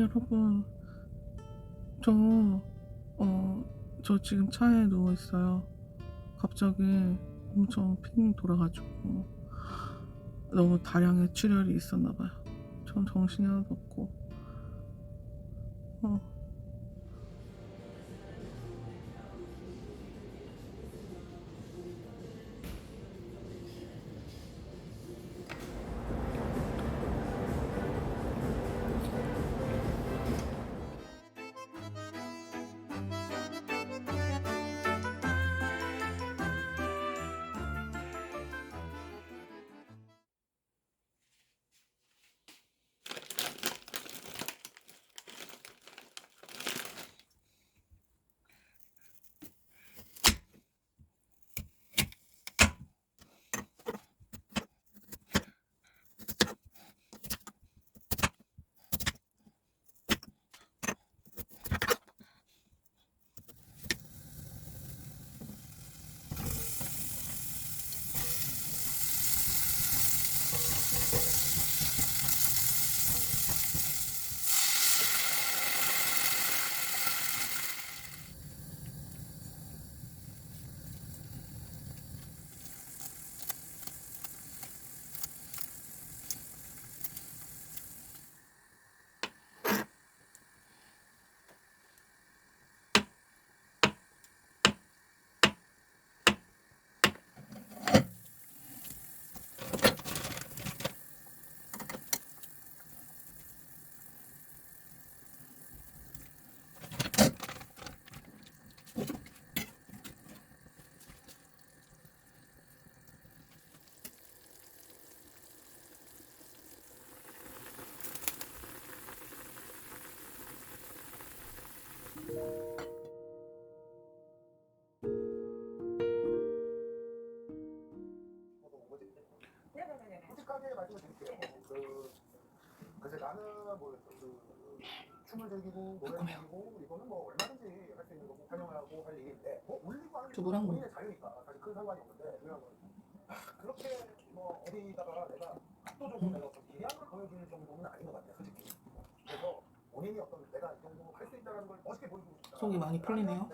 여러분, 저, 어, 저 지금 차에 누워 있어요. 갑자기 엄청 핑 돌아가지고 너무 다량의 출혈이 있었나 봐요. 전 정신이 하나도 없고. 어. 주고 싶다. 속이 많이 풀리네요.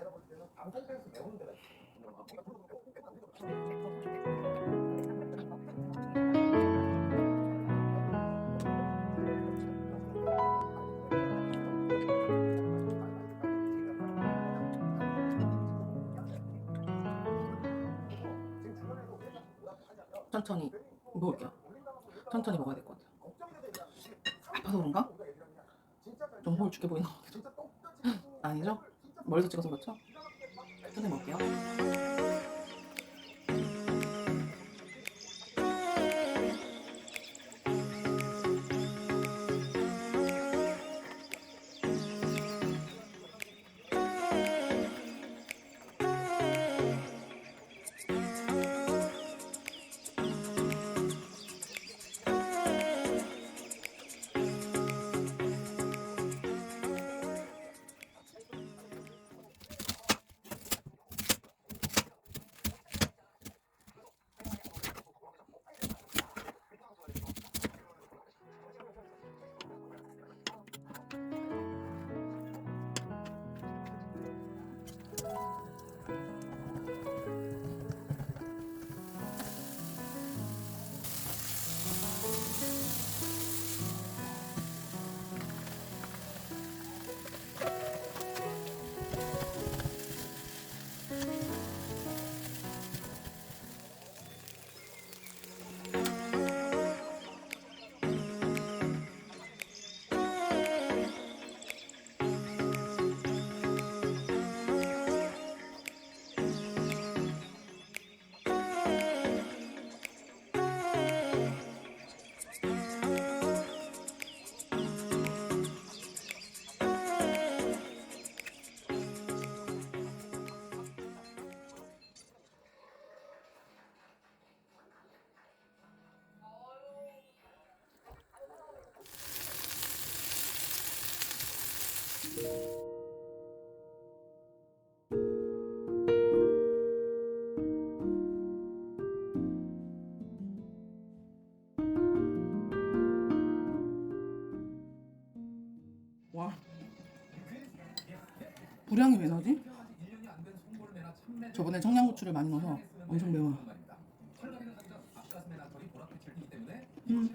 천천히 먹을게요. 천천히 먹어야 될 것 같아요. 아파서 그런가? 좀 호울 죽게 보이나? 아니죠? 멀리서 찍어서 그렇죠? 천천히 먹을게요. 불향이 왜 나지? 저번에 청양고추를 많이 넣어서 엄청 매워. 음.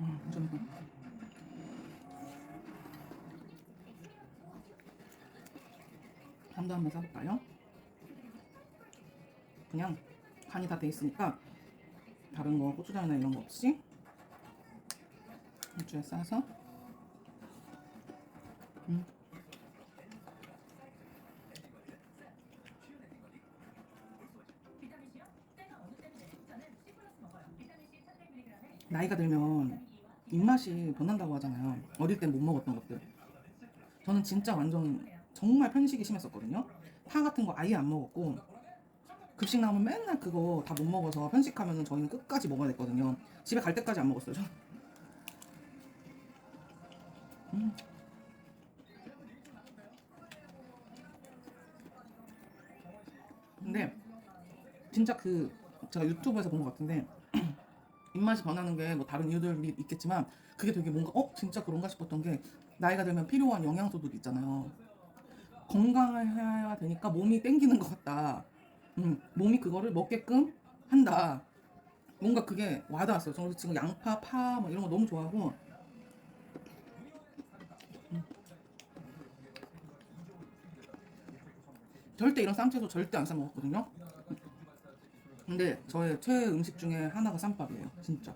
음. 잠도 한번 싸볼까요? 그냥 간이 다 돼 있으니까 다른 거 고추장이나 이런 거 없이 고추에 싸서 음. 나이가 들면 입맛이 변한다고 하잖아요. 어릴 땐 못 먹었던 것들. 저는 진짜 완전 정말 편식이 심했었거든요. 파 같은 거 아예 안 먹었고 급식 나오면 맨날 그거 다 못 먹어서 편식하면 저희는 끝까지 먹어야 됐거든요. 집에 갈 때까지 안 먹었어요. 저는. 음. 근데 진짜 그 제가 유튜브에서 본 것 같은데 입맛이 변하는 게 뭐 다른 이유들이 있겠지만 그게 되게 뭔가 어 진짜 그런가 싶었던 게 나이가 들면 필요한 영양소들 있잖아요. 건강을 해야 되니까 몸이 땡기는 것 같다. 음, 몸이 그거를 먹게끔 한다. 뭔가 그게 와닿았어요. 저는 지금 양파, 파, 뭐 이런 거 너무 좋아하고. 절대 이런 쌈채소 절대 안싸 먹었거든요. 근데 저의 최애 음식 중에 하나가 쌈밥이에요. 진짜.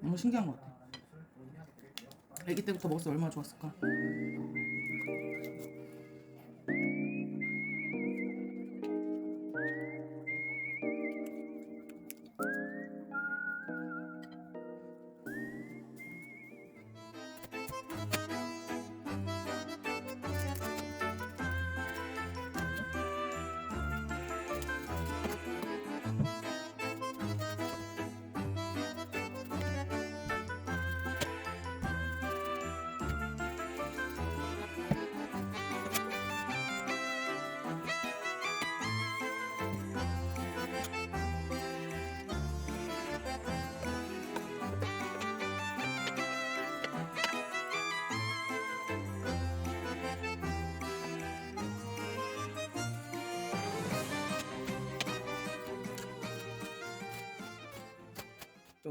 너무 신기한 것 같아요. 아기 때부터 먹었어 얼마나 좋았을까.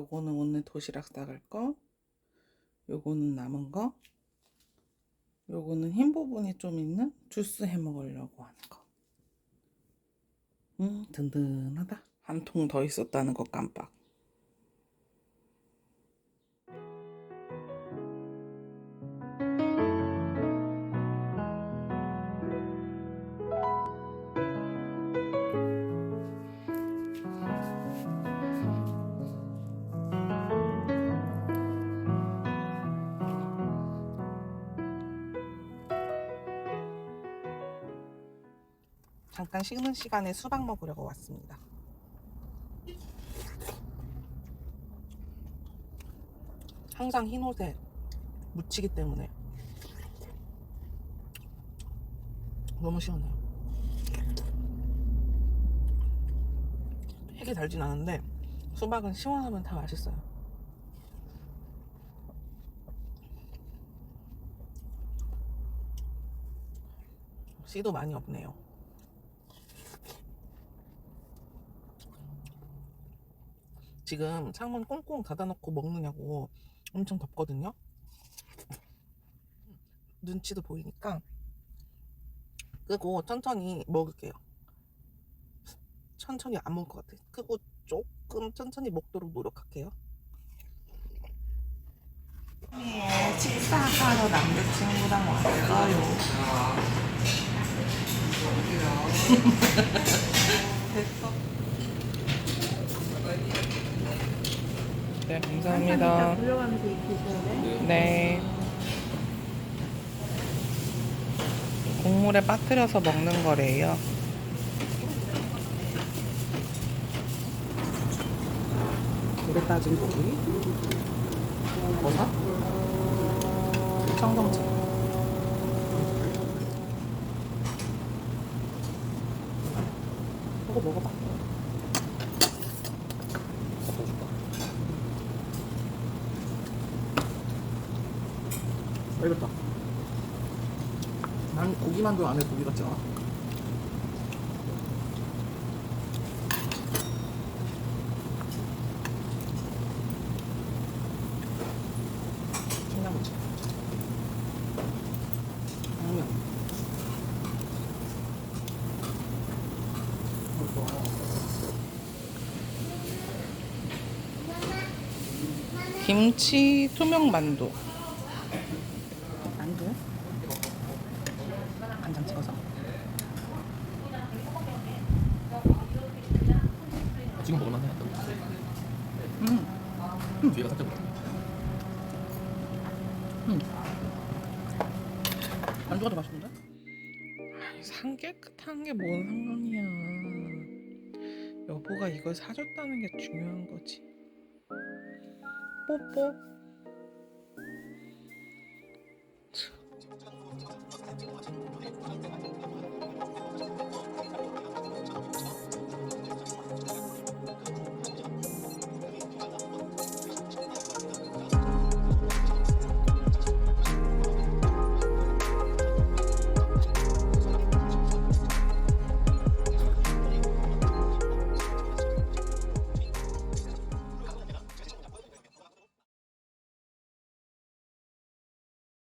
요거는 오늘 도시락 싸갈 거. 요거는 남은 거. 요거는 흰 부분이 좀 있는 주스 해 먹으려고 하는 거. 음, 든든하다. 한 통 더 있었다는 거 깜빡. 잠깐 식는 시간에 수박 먹으려고 왔습니다. 항상 흰 옷에 묻히기 때문에 너무 시원해요. 핵이 달진 않은데 수박은 시원하면 다 맛있어요. 씨도 많이 없네요. 지금 창문 꽁꽁 닫아놓고 먹느냐고 엄청 덥거든요. 눈치도 보이니까 끄고 천천히 먹을게요. 천천히 안 먹을 것 같아. 끄고 조금 천천히 먹도록 노력할게요. 네, 식사하러 남자친구랑 왔어요. 됐어. 네, 감사합니다. 돌려가면서 익히셔야 돼. 네. 국물에 빠뜨려서 먹는 거래요. 물에 따진 고기, 버섯, 청경채. 이거 먹어봐. 맛있다. 난 고기만두 안에 고기 같지 않아? 청양고추. 김치 투명 만두. 만두? 간장 찍어서. 지금 먹을만해. 음, 뒤에가 살짝 만두가 더 맛있는데? 상 깨끗한 게 뭔 상관이야. 여보가 이걸 사줬다는 게 중요한 거지. 뽀뽀.